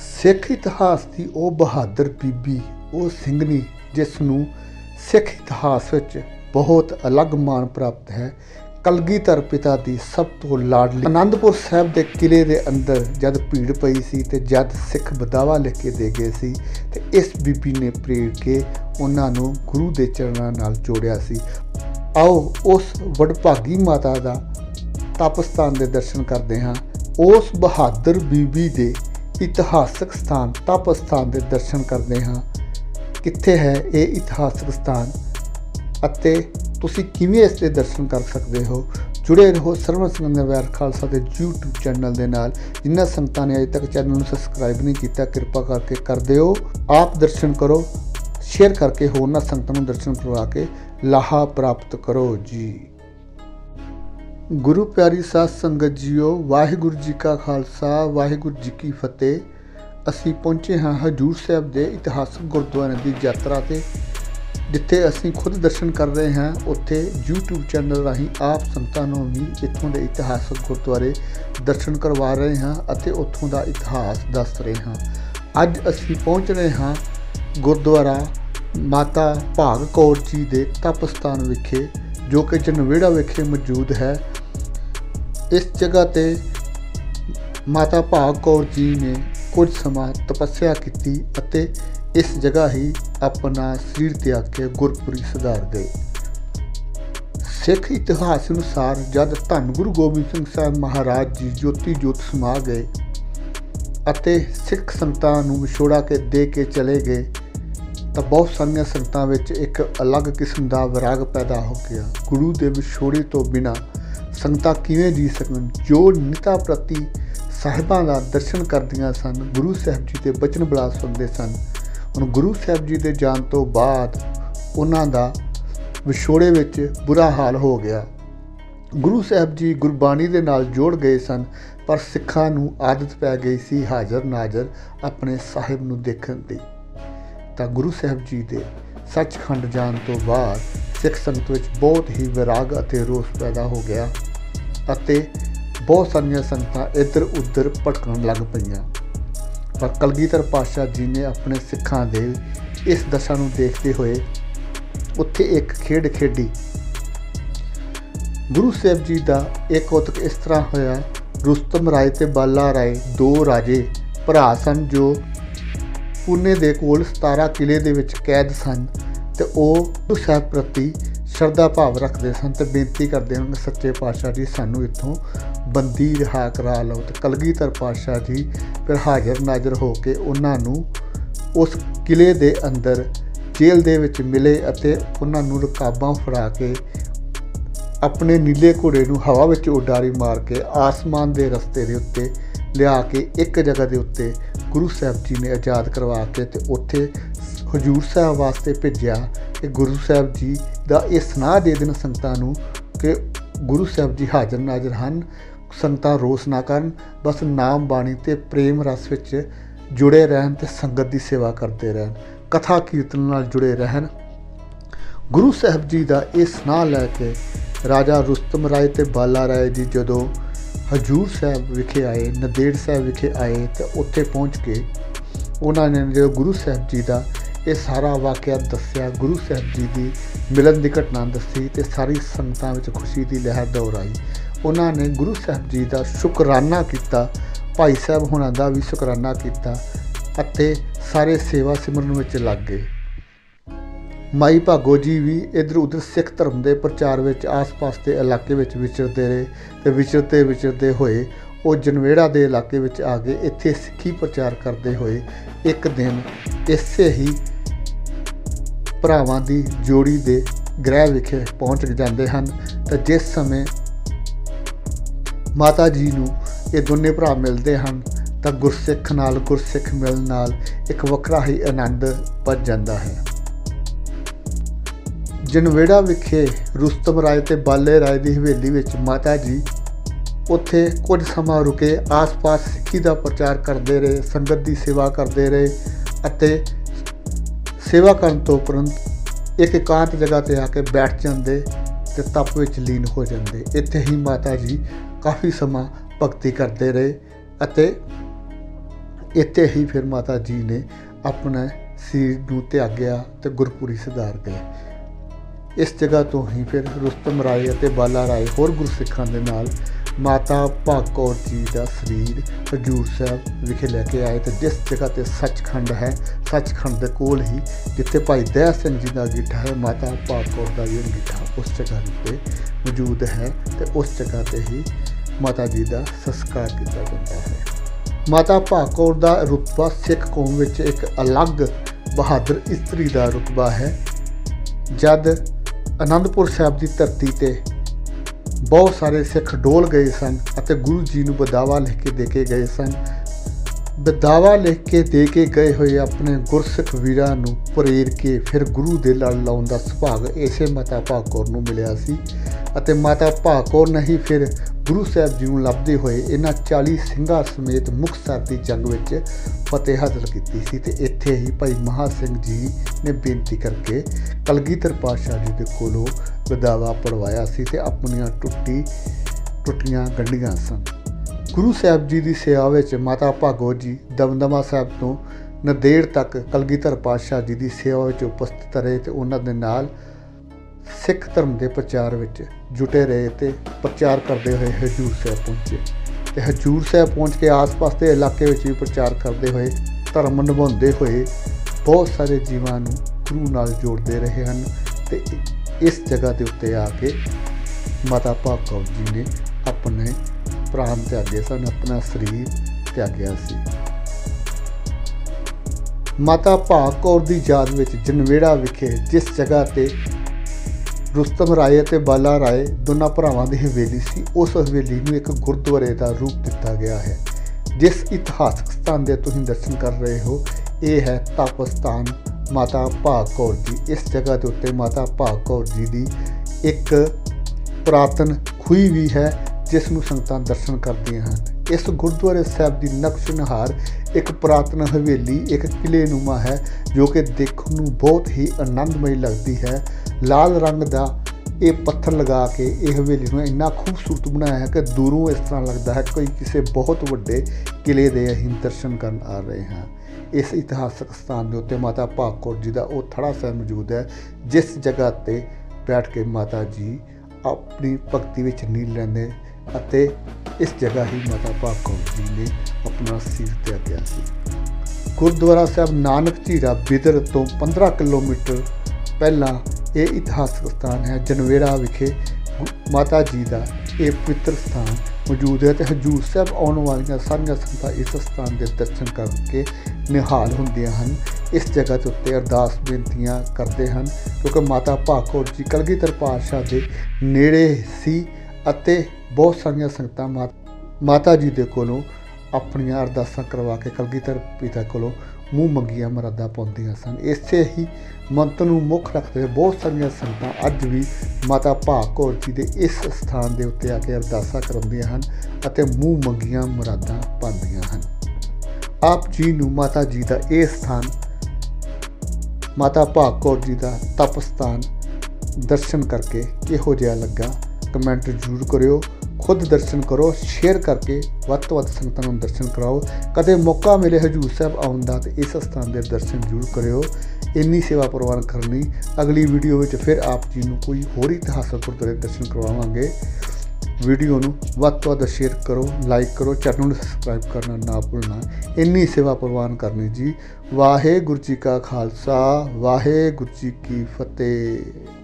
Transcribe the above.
ਸਿੱਖ ਇਤਿਹਾਸ ਦੀ ਉਹ ਬਹਾਦਰ ਬੀਬੀ, ਉਹ ਸਿੰਘਣੀ ਜਿਸ ਨੂੰ ਸਿੱਖ ਇਤਿਹਾਸ ਵਿੱਚ ਬਹੁਤ ਅਲੱਗ ਮਾਣ ਪ੍ਰਾਪਤ ਹੈ ਕਲਗੀਧਰ ਪਿਤਾ ਦੀ ਸਭ ਤੋਂ ਲਾਡਲੀ। ਆਨੰਦਪੁਰ ਸਾਹਿਬ ਦੇ ਕਿਲੇ ਦੇ ਅੰਦਰ ਜਦ ਭੀੜ ਪਈ ਸੀ ਤੇ ਜਦ ਸਿੱਖ ਬਦਾਵਾ ਲਿਖ ਕੇ ਦੇ ਗਏ ਸੀ ਤੇ ਇਸ ਬੀਬੀ ਨੇ ਪ੍ਰੇਰ ਕੇ ਉਹਨਾਂ ਨੂੰ ਗੁਰੂ ਦੇ ਚਰਨਾਂ ਨਾਲ ਜੋੜਿਆ ਸੀ। ਆਓ ਉਸ ਵਡਭਾਗੀ ਮਾਤਾ ਦਾ ਤਪਸਥਾਨ ਦੇ ਦਰਸ਼ਨ ਕਰਦੇ ਹਾਂ। ਉਸ ਬਹਾਦਰ ਬੀਬੀ ਦੇ ਇਤਿਹਾਸਕ ਸਥਾਨ ਤਪ ਤਪਸਥਾਨ ਦੇ ਦਰਸ਼ਨ ਕਰਦੇ ਹਾਂ। ਕਿੱਥੇ ਹੈ ਇਹ ਇਤਿਹਾਸਕ ਸਥਾਨ? ਅਤੇ ਤੁਸੀਂ ਕਿਵੇਂ ਇਸ ਦੇ ਦਰਸ਼ਨ ਕਰ ਸਕਦੇ ਹੋ? ਜੁੜੇ ਰਹੋ ਸਰਵਨ ਸਿੰਘ ਨਿਰਵੈਰ ਖਾਲਸਾ ਦੇ YouTube ਚੈਨਲ ਦੇ ਨਾਲ। ਜਿਨ੍ਹਾਂ ਸੰਗਤਾਂ ਨੇ ਅਜੇ ਤੱਕ ਚੈਨਲ ਨੂੰ ਸਬਸਕ੍ਰਾਈਬ ਨਹੀਂ ਕੀਤਾ, ਕਿਰਪਾ ਕਰਕੇ ਕਰ ਦਿਓ। ਆਪ ਦਰਸ਼ਨ ਕਰੋ। ਸ਼ੇਅਰ ਕਰਕੇ ਹੋਰਨਾਂ ਸੰਗਤਾਂ ਨੂੰ ਦਰਸ਼ਨ ਕਰਵਾ ਕੇ ਲਾਹਾ ਪ੍ਰਾਪਤ ਕਰੋ। ਜੀ। ਗੁਰੂ ਪਿਆਰੀ ਸਾਧ ਸੰਗਤ ਜੀਓ, ਵਾਹਿਗੁਰੂ ਜੀ ਕਾ ਖਾਲਸਾ, ਵਾਹਿਗੁਰੂ ਜੀ ਕੀ ਫਤਿਹ। ਅਸੀਂ ਪਹੁੰਚੇ ਹਾਂ ਹਜੂਰ ਸਾਹਿਬ ਦੇ ਇਤਿਹਾਸਕ ਗੁਰਦੁਆਰੇ ਦੀ ਯਾਤਰਾ ਤੇ, ਜਿੱਥੇ ਅਸੀਂ ਖੁਦ ਦਰਸ਼ਨ ਕਰ ਰਹੇ ਹਾਂ। ਉੱਥੇ YouTube ਚੈਨਲ ਰਾਹੀਂ ਆਪ ਸੰਗਤਾਂ ਨੂੰ ਵੀ ਇੱਥੋਂ ਦੇ ਇਤਿਹਾਸਕ ਗੁਰਦੁਆਰੇ ਦਰਸ਼ਨ ਕਰਵਾ ਰਹੇ ਹਾਂ ਅਤੇ ਉੱਥੋਂ ਦਾ ਇਤਿਹਾਸ ਦੱਸ ਰਹੇ ਹਾਂ। ਅੱਜ ਅਸੀਂ ਪਹੁੰਚ ਰਹੇ ਹਾਂ ਗੁਰਦੁਆਰਾ ਮਾਤਾ ਭਾਗ ਕੌਰ ਜੀ ਦੇ ਤਪਸਥਾਨ ਵਿਖੇ, ਜੋ ਕਿ ਚਨਵੇੜਾ ਵਿਖੇ ਮੌਜੂਦ ਹੈ। ਇਸ ਜਗ੍ਹਾ ਤੇ ਮਾਤਾ ਭਾਗ ਕੌਰ ਜੀ ਨੇ ਕੁਝ ਸਮਾਂ ਤਪੱਸਿਆ ਕੀਤੀ ਅਤੇ ਇਸ ਜਗ੍ਹਾ ਹੀ ਆਪਣਾ ਸਰੀਰ ਤਿਆਗ ਕੇ ਗੁਰਪੁਰੀ ਸੁਧਾਰ ਗਏ। ਸਿੱਖ ਇਤਿਹਾਸ ਅਨੁਸਾਰ ਜਦ ਧੰਨ ਗੁਰੂ ਗੋਬਿੰਦ ਸਿੰਘ ਸਾਹਿਬ ਮਹਾਰਾਜ ਜੀ ਜੋਤੀ ਜੋਤ ਸਮਾ ਗਏ ਅਤੇ ਸਿੱਖ ਸੰਗਤਾਂ ਨੂੰ ਵਿਛੋੜਾ ਕੇ ਦੇ ਕੇ ਚਲੇ ਗਏ, ਤਾਂ ਬਹੁਤ ਸਾਰੀਆਂ ਸੰਗਤਾਂ ਵਿੱਚ ਇੱਕ ਅਲੱਗ ਕਿਸਮ ਦਾ ਵਿਰਾਗ ਪੈਦਾ ਹੋ ਗਿਆ। ਗੁਰੂ ਦੇ ਵਿਛੋੜੇ ਤੋਂ ਬਿਨਾ ਸੰਗਤਾਂ ਕਿਵੇਂ ਜੀ ਸਕਣ? ਜੋ ਨਿਤਾ ਪ੍ਰਤੀ ਸਾਹਿਬਾਂ ਦਾ ਦਰਸ਼ਨ ਕਰਦੀਆਂ ਸਨ, ਗੁਰੂ ਸਾਹਿਬ ਜੀ ਦੇ ਬਚਨ ਬਲਾ ਸੁਣਦੇ ਸਨ। ਹੁਣ ਗੁਰੂ ਸਾਹਿਬ ਜੀ ਦੇ ਜਾਣ ਤੋਂ ਬਾਅਦ ਉਹਨਾਂ ਦਾ ਵਿਛੋੜੇ ਵਿੱਚ ਬੁਰਾ ਹਾਲ ਹੋ ਗਿਆ। ਗੁਰੂ ਸਾਹਿਬ ਜੀ ਗੁਰਬਾਣੀ ਦੇ ਨਾਲ ਜੋੜ ਗਏ ਸਨ, ਪਰ ਸਿੱਖਾਂ ਨੂੰ ਆਦਤ ਪੈ ਗਈ ਸੀ ਹਾਜ਼ਰ ਨਾਜ਼ਰ ਆਪਣੇ ਸਾਹਿਬ ਨੂੰ ਦੇਖਣ ਦੀ। ਤਾਂ ਗੁਰੂ ਸਾਹਿਬ ਜੀ ਦੇ ਸੱਚਖੰਡ ਜਾਣ ਤੋਂ ਬਾਅਦ ਸਿੱਖ ਸੰਗਤ ਵਿੱਚ ਬਹੁਤ ਹੀ ਵਿਰਾਗ ਅਤੇ ਰੋਸ ਪੈਦਾ ਹੋ ਗਿਆ ਅਤੇ ਬਹੁਤ ਸਾਰੀਆਂ ਸੰਗਤਾਂ ਇੱਧਰ ਉੱਧਰ ਭਟਕਣ ਲੱਗ ਪਈਆਂ। ਪਰ ਕਲਗੀਧਰ ਪਾਤਸ਼ਾਹ ਜੀ ਨੇ ਆਪਣੇ ਸਿੱਖਾਂ ਦੇ ਇਸ ਦਸ਼ਾ ਨੂੰ ਦੇਖਦੇ ਹੋਏ ਉੱਥੇ ਇੱਕ ਖੇਡ ਖੇਡੀ। ਗੁਰੂ ਸਾਹਿਬ ਜੀ ਦਾ ਇੱਕ ਉਤਕ ਇਸ ਤਰ੍ਹਾਂ ਹੋਇਆ, ਰੁਸਤਮ ਰਾਏ ਤੇ ਬਾਲਾ ਰਾਏ ਦੋ ਰਾਜੇ, ਭਰਾ ਸਨ ਜੋ ਪੁਨੇ ਦੇ ਕੋਲ 17 ਕਿਲੇ ਦੇ ਵਿੱਚ ਕੈਦ ਸਨ। ਤੇ ਉਹ ਗੁਰੂ ਸਾਹਿਬ ਪ੍ਰਤੀ ਸ਼ਰਧਾ ਭਾਵ ਰੱਖਦੇ ਸਨ ਤੇ ਬੇਨਤੀ ਕਰਦੇ ਹਨ ਸੱਚੇ ਪਾਤਸ਼ਾਹ ਜੀ ਸਾਨੂੰ ਇੱਥੋਂ ਬੰਦੀ ਰਿਹਾ ਕਰਾ ਲਓ ਤੇ ਕਲਗੀਧਰ ਪਾਤਸ਼ਾਹ ਜੀ ਫਿਰ ਹਾਜ਼ਰ ਨਾਜ਼ਰ ਹੋ ਕੇ ਉਹਨਾਂ ਨੂੰ ਉਸ ਕਿਲੇ ਦੇ ਅੰਦਰ ਜੇਲ੍ਹ ਦੇ ਵਿੱਚ ਮਿਲੇ ਅਤੇ ਉਹਨਾਂ ਨੂੰ ਰਕਾਬਾਂ ਫੜਾ ਕੇ ਆਪਣੇ ਨੀਲੇ ਘੋੜੇ ਨੂੰ ਹਵਾ ਵਿੱਚ ਉਡਾਰੀ ਮਾਰ ਕੇ ਆਸਮਾਨ ਦੇ ਰਸਤੇ ਦੇ ਉੱਤੇ ਲਿਆ ਕੇ ਇੱਕ ਜਗ੍ਹਾ ਦੇ ਉੱਤੇ ਗੁਰੂ ਸਾਹਿਬ ਜੀ ਨੇ ਆਜ਼ਾਦ ਕਰਵਾ ਕੇ ਤੇ ਉੱਥੇ ਹਜੂਰ ਸਾਹਿਬ ਵਾਸਤੇ ਭੇਜਿਆ ਕਿ ਗੁਰੂ ਸਾਹਿਬ ਜੀ ਦਾ ਇਹ ਸੁਨਾਹ ਦੇ ਦੇਣ ਸੰਗਤਾਂ ਨੂੰ ਕਿ ਗੁਰੂ ਸਾਹਿਬ ਜੀ ਹਾਜ਼ਰ ਨਾਜ਼ਰ ਹਨ, ਸੰਗਤਾਂ ਰੋਸ ਨਾ ਕਰਨ, ਬਸ ਨਾਮ ਬਾਣੀ ਤੇ ਪ੍ਰੇਮ ਰਸ ਵਿੱਚ ਜੁੜੇ ਰਹਿਣ ਤੇ ਸੰਗਤ ਦੀ ਸੇਵਾ ਕਰਦੇ ਰਹਿਣ, ਕਥਾ ਕੀਰਤਨ ਨਾਲ ਜੁੜੇ ਰਹਿਣ। ਗੁਰੂ ਸਾਹਿਬ ਜੀ ਦਾ ਇਹ ਸੁਨਾਹ ਲੈ ਕੇ ਰਾਜਾ ਰੁਸਤਮ ਰਾਏ ਤੇ ਬਾਲਾ ਰਾਏ ਜੀ ਜਦੋਂ ਹਜੂਰ ਸਾਹਿਬ ਵਿਖੇ ਆਏ, ਨਦੇੜ ਸਾਹਿਬ ਵਿਖੇ ਆਏ ਤੇ ਉੱਥੇ ਪਹੁੰਚ ਕੇ ਉਹਨਾਂ ਨੇ ਜਦੋਂ ਗੁਰੂ ਸਾਹਿਬ ਜੀ ਦਾ ਇਹ ਸਾਰਾ ਵਾਕਿਆ ਦੱਸਿਆ, ਗੁਰੂ ਸਾਹਿਬ ਜੀ ਦੀ ਮਿਲਨ ਦੀ ਘਟਨਾ ਦੱਸੀ ਤੇ ਸਾਰੀ ਸੰਗਤਾਂ ਵਿੱਚ ਖੁਸ਼ੀ ਦੀ ਲਹਿਰ ਦੌੜ ਉਹਨਾਂ ਨੇ ਗੁਰੂ ਸਾਹਿਬ ਜੀ ਦਾ ਸ਼ੁਕਰਾਨਾ ਕੀਤਾ, ਭਾਈ ਸਾਹਿਬ ਹੁਣਾਂ ਦਾ ਵੀ ਸ਼ੁਕਰਾਨਾ ਕੀਤਾ ਅਤੇ ਸਾਰੇ ਸੇਵਾ ਸਿਮਰਨ ਵਿੱਚ ਲੱਗ ਗਏ। ਮਾਈ ਭਾਗੋ ਜੀ ਵੀ ਇਧਰ ਉਧਰ ਸਿੱਖ ਧਰਮ ਦੇ ਪ੍ਰਚਾਰ ਵਿੱਚ ਆਸ-ਪਾਸ ਦੇ ਇਲਾਕੇ ਵਿੱਚ ਵਿਚਰਦੇ ਰਹੇ ਤੇ ਵਿਚਰਦੇ ਵਿਚਰਦੇ ਹੋਏ ਉਹ ਜਨਵੇੜਾ ਦੇ ਇਲਾਕੇ ਵਿੱਚ ਆ ਗਏ ਇੱਥੇ ਸਿੱਖੀ ਪ੍ਰਚਾਰ ਕਰਦੇ ਹੋਏ ਇੱਕ ਦਿਨ ਇਸੇ ਹੀ ਭਰਾਵਾਂ ਦੀ ਜੋੜੀ ਦੇ ਗ੍ਰਹਿ ਵਿਖੇ ਪਹੁੰਚ ਜਾਂਦੇ ਹਨ ਤਾਂ ਜਿਸ ਸਮੇਂ ਮਾਤਾ ਜੀ ਨੂੰ ਇਹ ਦੋਨੇ ਭਰਾ ਮਿਲਦੇ ਹਨ ਤਾਂ ਗੁਰਸਿੱਖ ਨਾਲ ਗੁਰਸਿੱਖ ਮਿਲਣ ਨਾਲ ਇੱਕ ਵੱਖਰਾ ਹੀ ਆਨੰਦ ਵੱਜ ਜਾਂਦਾ ਹੈ। ਜਨਵੇੜਾ ਵਿਖੇ ਰੁਸਤਮ ਰਾਏ ਤੇ ਬਾਲੇ ਰਾਏ ਦੀ ਹਵੇਲੀ ਵਿੱਚ ਮਾਤਾ ਜੀ ਉੱਥੇ ਕੁਝ ਸਮਾਂ ਰੁਕੇ, ਆਸ-ਪਾਸ ਸਿੱਖੀ ਦਾ ਪ੍ਰਚਾਰ ਕਰਦੇ ਰਹੇ, ਸੰਗਤ ਦੀ ਸੇਵਾ ਕਰਦੇ ਰਹੇ ਅਤੇ ਸੇਵਾ ਕਰਨ ਤੋਂ ਉਪਰੰਤ ਇੱਕ ਇਕਾਂਤ ਜਗ੍ਹਾ ਤੇ ਆ ਕੇ ਬੈਠ ਜਾਂਦੇ ਤੇ ਤਪ ਵਿੱਚ ਲੀਨ ਹੋ ਜਾਂਦੇ। ਇੱਥੇ ਹੀ ਮਾਤਾ ਜੀ ਕਾਫੀ ਸਮਾਂ ਭਗਤੀ ਕਰਦੇ ਰਹੇ ਅਤੇ ਇੱਥੇ ਹੀ ਫਿਰ ਮਾਤਾ ਜੀ ਨੇ ਆਪਣਾ ਸਰੀਰ ਨੂੰ ਤਿਆਗਿਆ ਤੇ ਗੁਰਪੁਰੀ ਸੁਧਾਰ ਗਏ। ਇਸ ਜਗ੍ਹਾ ਤੋਂ ਹੀ ਫਿਰ ਰੁਸਤਮ ਰਾਏ ਅਤੇ ਬਾਲਾ ਰਾਏ ਹੋਰ ਗੁਰਸਿੱਖਾਂ ਦੇ ਨਾਲ ਮਾਤਾ ਭਾਗੌਰ ਜੀ ਦਾ ਸਰੀਰ ਹਜੂਰ ਸਾਹਿਬ ਵਿਖੇ ਲੈ ਕੇ ਆਏ ਤੇ ਜਿਸ ਜਗ੍ਹਾ ਤੇ ਸੱਚਖੰਡ ਹੈ, ਸੱਚਖੰਡ ਦੇ ਕੋਲ ਹੀ ਜਿੱਥੇ ਭਾਈ ਦਇਆ ਸਿੰਘ ਜੀ ਦਾ ਗਿੱਠਾ ਹੈ, ਮਾਤਾ ਭਾਗੌਰ ਦਾ ਵੀ ਗਿੱਠਾ ਉਸ ਜਗ੍ਹਾ 'ਤੇ ਮੌਜੂਦ ਹੈ ਤੇ ਉਸ ਜਗ੍ਹਾ ਤੇ ਹੀ ਮਾਤਾ ਜੀ ਦਾ ਸੰਸਕਾਰ ਕੀਤਾ ਜਾਂਦਾ ਹੈ। ਮਾਤਾ ਭਾਗੌਰ ਦਾ ਰੁਤਬਾ ਸਿੱਖ ਕੌਮ ਵਿੱਚ ਇੱਕ ਅਲੱਗ ਬਹਾਦਰ ਇਸਤਰੀ ਦਾ ਰੁਤਬਾ ਹੈ। ਜਦ ਅਨੰਦਪੁਰ ਸਾਹਿਬ ਦੀ ਧਰਤੀ ਤੇ ਬਹੁਤ ਸਾਰੇ ਸਿੱਖ ਡੋਲ ਗਏ ਸਨ ਅਤੇ ਗੁਰੂ ਜੀ ਨੂੰ ਬਦਾਵਾ ਲਿਖ ਕੇ ਦੇ ਕੇ ਗਏ ਸਨ। ਬਦਾਵਾ ਲਿਖ ਕੇ ਦੇ ਕੇ ਗਏ ਹੋਏ ਆਪਣੇ ਗੁਰਸਿੱਖ ਵੀਰਾਂ ਨੂੰ ਪ੍ਰੇਰ ਕੇ ਫਿਰ ਗੁਰੂ ਦੇ ਲੜ ਲਾਉਣ ਦਾ ਸੁਭਾਗ ਇਸੇ ਮਾਤਾ ਭਾਗੌਰ ਨੂੰ ਮਿਲਿਆ ਸੀ ਅਤੇ ਮਾਤਾ ਭਾਗੌਰ ਨੇ ਹੀ ਫਿਰ ਗੁਰੂ ਸਾਹਿਬ ਜੀ ਨੂੰ ਲੱਭਦੇ ਹੋਏ ਇਹਨਾਂ 40 ਸਿੰਘਾਂ ਸਮੇਤ ਮੁਕਤਸਰ ਦੀ ਜੰਗ ਵਿੱਚ ਫਤਿਹ ਹਾਸਲ ਕੀਤੀ ਸੀ ਤੇ ਇੱਥੇ ਹੀ ਭਾਈ ਮਹਾ ਸਿੰਘ ਜੀ ਨੇ ਬੇਨਤੀ ਕਰਕੇ ਕਲਗੀਧਰ ਪਾਤਸ਼ਾਹ ਜੀ ਦੇ ਕੋਲੋਂ ਬਦਾਵਾ ਪੜਵਾਇਆ ਸੀ ਤੇ ਆਪਣੀਆਂ ਟੁੱਟੀ, ਟੁੱਟੀਆਂ ਗੰਢੀਆਂ ਸਨ। ਗੁਰੂ ਸਾਹਿਬ ਜੀ ਦੀ ਸੇਵਾ ਵਿੱਚ ਮਾਤਾ ਭਾਗੋ ਜੀ ਦਮਦਮਾ ਸਾਹਿਬ ਤੋਂ ਨਦੇੜ ਤੱਕ ਕਲਗੀਧਰ ਪਾਤਸ਼ਾਹ ਜੀ ਦੀ ਸੇਵਾ ਵਿੱਚ ਉਪਸਥਿਤ ਰਹੇ ਤੇ ਉਹਨਾਂ ਦੇ ਨਾਲ ਸਿੱਖ ਧਰਮ ਦੇ ਪ੍ਰਚਾਰ ਵਿੱਚ ਜੁਟੇ ਰਹੇ ਤੇ ਪ੍ਰਚਾਰ ਕਰਦੇ ਹੋਏ ਹਜੂਰ ਸਾਹਿਬ ਪਹੁੰਚੇ। ਤੇ ਹਜੂਰ ਸਾਹਿਬ ਪਹੁੰਚ ਕੇ ਆਸ-ਪਾਸ ਦੇ ਇਲਾਕੇ ਵਿੱਚ ਵੀ ਪ੍ਰਚਾਰ ਕਰਦੇ ਹੋਏ ਧਰਮ ਨਿਭਾਉਂਦੇ ਹੋਏ ਬਹੁਤ ਸਾਰੇ ਜੀਵਾਂ ਨੂੰ ਗੁਰੂ ਨਾਲ ਜੋੜਦੇ ਰਹੇ ਹਨ ਤੇ ਇਸ ਜਗ੍ਹਾ ਦੇ ਉੱਤੇ ਆ ਕੇ ਮਾਤਾ ਭਾਗਵਤ ਜੀ ਨੇ ਆਪਣੇ ਪ੍ਰਾਣ ਤਿਆਗੇ ਸਨ, ਆਪਣਾ ਸਰੀਰ ਤਿਆਗਿਆ ਸੀ। ਮਾਤਾ ਭਾਗ ਕੌਰ ਦੀ ਯਾਦ ਵਿੱਚ ਜਨਵੇੜਾ ਵਿਖੇ ਜਿਸ ਜਗ੍ਹਾ ਤੇ ਰੁਸਤਮ ਰਾਏ ਅਤੇ ਬਾਲਾ ਰਾਏ ਦੋਨਾਂ ਭਰਾਵਾਂ ਦੀ ਹਵੇਲੀ ਸੀ, ਉਸ ਹਵੇਲੀ ਨੂੰ ਇੱਕ ਗੁਰਦੁਆਰੇ ਦਾ ਰੂਪ ਦਿੱਤਾ ਗਿਆ ਹੈ, ਜਿਸ ਇਤਿਹਾਸਕ ਸਥਾਨ ਦੇ ਤੁਸੀਂ ਦਰਸ਼ਨ ਕਰ ਰਹੇ ਹੋ। ਇਹ ਹੈ ਤਪ ਸਥਾਨ ਮਾਤਾ ਭਾਗ ਕੌਰ ਜੀ। ਇਸ ਜਗ੍ਹਾ ਦੇ ਉੱਤੇ ਮਾਤਾ ਭਾਗ ਕੌਰ ਜੀ ਦੀ ਇੱਕ ਪੁਰਾਤਨ ਖੂਹੀ ਵੀ ਹੈ, ਜਿਸ ਨੂੰ ਸੰਗਤਾਂ ਦਰਸ਼ਨ ਕਰਦੀਆਂ ਹਨ। ਇਸ ਗੁਰਦੁਆਰੇ ਸਾਹਿਬ ਦੀ ਨਕਸ਼ਨਹਾਰ ਇੱਕ ਪੁਰਾਤਨ ਹਵੇਲੀ, ਇੱਕ ਕਿਲੇ ਨੂਮਾ ਹੈ, ਜੋ ਕਿ ਦੇਖਣ ਨੂੰ ਬਹੁਤ ਹੀ ਆਨੰਦਮਈ ਲੱਗਦੀ ਹੈ। ਲਾਲ ਰੰਗ ਦਾ ਇਹ ਪੱਥਰ ਲਗਾ ਕੇ ਇਹ ਹਵੇਲੀ ਨੂੰ ਇੰਨਾ ਖੂਬਸੂਰਤ ਬਣਾਇਆ ਹੈ ਕਿ ਦੂਰੋਂ ਇਸ ਤਰ੍ਹਾਂ ਲੱਗਦਾ ਹੈ, ਕੋਈ ਕਿਸੇ ਬਹੁਤ ਵੱਡੇ ਕਿਲੇ ਦੇ ਅਸੀਂ ਦਰਸ਼ਨ ਕਰਨ ਆ ਰਹੇ ਹਾਂ। ਇਸ ਇਤਿਹਾਸਕ ਸਥਾਨ ਦੇ ਉੱਤੇ ਮਾਤਾ ਭਾਗਕੌਰ ਜੀ ਦਾ ਉਹ ਥੜਾ ਸਾਹਿਬ ਮੌਜੂਦ ਹੈ, ਜਿਸ ਜਗ੍ਹਾ ਤੇ ਬੈਠ ਕੇ ਮਾਤਾ ਜੀ ਆਪਣੀ ਭਗਤੀ ਵਿੱਚ ਨੀਲ ਲੈਂਦੇ ਅਤੇ ਇਸ ਜਗ੍ਹਾ ਹੀ ਮਾਤਾ ਭਾਗਵਤ ਜੀ ਨੇ ਆਪਣਾ ਸਿਰ ਤਿਆਗਿਆ ਸੀ। ਗੁਰਦੁਆਰਾ ਸਾਹਿਬ ਨਾਨਕ ਝੀਰਾ ਬਿਦਰ ਤੋਂ 15 ਕਿਲੋਮੀਟਰ ਪਹਿਲਾਂ ਇਹ ਇਤਿਹਾਸਕ ਸਥਾਨ ਹੈ। ਜਨਵੇੜਾ ਵਿਖੇ ਮਾਤਾ ਜੀ ਦਾ ਇਹ ਪਵਿੱਤਰ ਸਥਾਨ ਮੌਜੂਦ ਹੈ ਤੇ ਹਜੂਰ ਸਾਹਿਬ ਆਉਣ ਵਾਲੀਆਂ ਸਾਰੀਆਂ ਸੰਗਤਾਂ ਇਸ ਸਥਾਨ ਦੇ ਦਰਸ਼ਨ ਕਰਕੇ ਨਿਹਾਲ ਹੁੰਦੀਆਂ ਹਨ। ਇਸ ਜਗ੍ਹਾ ਦੇ ਉੱਤੇ ਅਰਦਾਸ ਬੇਨਤੀਆਂ ਕਰਦੇ ਹਨ ਕਿਉਂਕਿ ਮਾਤਾ ਭਾਗਵਤ ਜੀ ਕਲਗੀਧਰ ਪਾਤਸ਼ਾਹ ਦੇ ਨੇੜੇ ਸੀ ਅਤੇ ਬਹੁਤ ਸਾਰੀਆਂ ਸੰਗਤਾਂ ਮਾ- ਮਾਤਾ ਜੀ ਦੇ ਕੋਲੋਂ ਆਪਣੀਆਂ ਅਰਦਾਸਾਂ ਕਰਵਾ ਕੇ ਕਲਗੀਧਰ ਪਿਤਾ ਕੋਲੋਂ ਮੂੰਹ ਮੰਗੀਆਂ ਮਰਾਦਾ ਪਾਉਂਦੀਆਂ ਸਨ। ਇਸੇ ਹੀ ਮੰਤ ਨੂੰ ਮੁੱਖ ਰੱਖਦੇ ਹੋਏ ਬਹੁਤ ਸਾਰੀਆਂ ਸੰਗਤਾਂ ਅੱਜ ਵੀ ਮਾਤਾ ਭਾਗੌਰ ਜੀ ਦੇ ਇਸ ਸਥਾਨ ਦੇ ਉੱਤੇ ਆ ਕੇ ਅਰਦਾਸਾਂ ਕਰਾਉਂਦੀਆਂ ਹਨ ਅਤੇ ਮੂੰਹ ਮੰਗੀਆਂ ਮੁਰਾਦਾਂ ਪਾਉਂਦੀਆਂ ਹਨ। ਆਪ ਜੀ ਨੂੰ ਮਾਤਾ ਜੀ ਦਾ ਇਹ ਸਥਾਨ, ਮਾਤਾ ਭਾਗੌਰ ਜੀ ਦਾ ਤਪ ਸਥਾਨ ਦਰਸ਼ਨ ਕਰਕੇ ਕਿਹੋ ਜਿਹਾ ਲੱਗਾ, ਕਮੈਂਟ ਜ਼ਰੂਰ ਕਰਿਓ। ਖੁਦ ਦਰਸ਼ਨ ਕਰੋ, ਸ਼ੇਅਰ ਕਰਕੇ ਵੱਧ ਤੋਂ ਵੱਧ ਸੰਗਤਾਂ ਨੂੰ ਦਰਸ਼ਨ ਕਰਾਓ। ਕਦੇ ਮੌਕਾ ਮਿਲੇ ਹਜੂਰ ਸਾਹਿਬ ਆਉਣ ਦਾ, ਤੇ ਇਸ ਸਥਾਨ ਦੇ ਦਰਸ਼ਨ ਜ਼ਰੂਰ ਕਰਿਓ। ਇੰਨੀ ਸੇਵਾ ਪ੍ਰਵਾਨ ਕਰਨੀ, ਅਗਲੀ ਵੀਡੀਓ ਵਿੱਚ ਫਿਰ ਆਪ ਜੀ ਨੂੰ ਕੋਈ ਹੋਰ ਇਤਿਹਾਸਕ ਗੁਰਦੁਆਰੇ ਦਰਸ਼ਨ ਕਰਵਾਵਾਂਗੇ। ਵੀਡੀਓ ਨੂੰ ਵੱਧ ਤੋਂ ਵੱਧ ਸ਼ੇਅਰ ਕਰੋ, ਲਾਈਕ ਕਰੋ, ਚੈਨਲ ਨੂੰ ਸਬਸਕ੍ਰਾਈਬ ਕਰਨਾ ਨਾ ਭੁੱਲਣਾ। ਇੰਨੀ ਸੇਵਾ ਪ੍ਰਵਾਨ ਕਰਨੀ ਜੀ। ਵਾਹਿਗੁਰੂ ਜੀ ਕਾ ਖਾਲਸਾ, ਵਾਹਿਗੁਰੂ ਜੀ ਕੀ ਫਤਿਹ।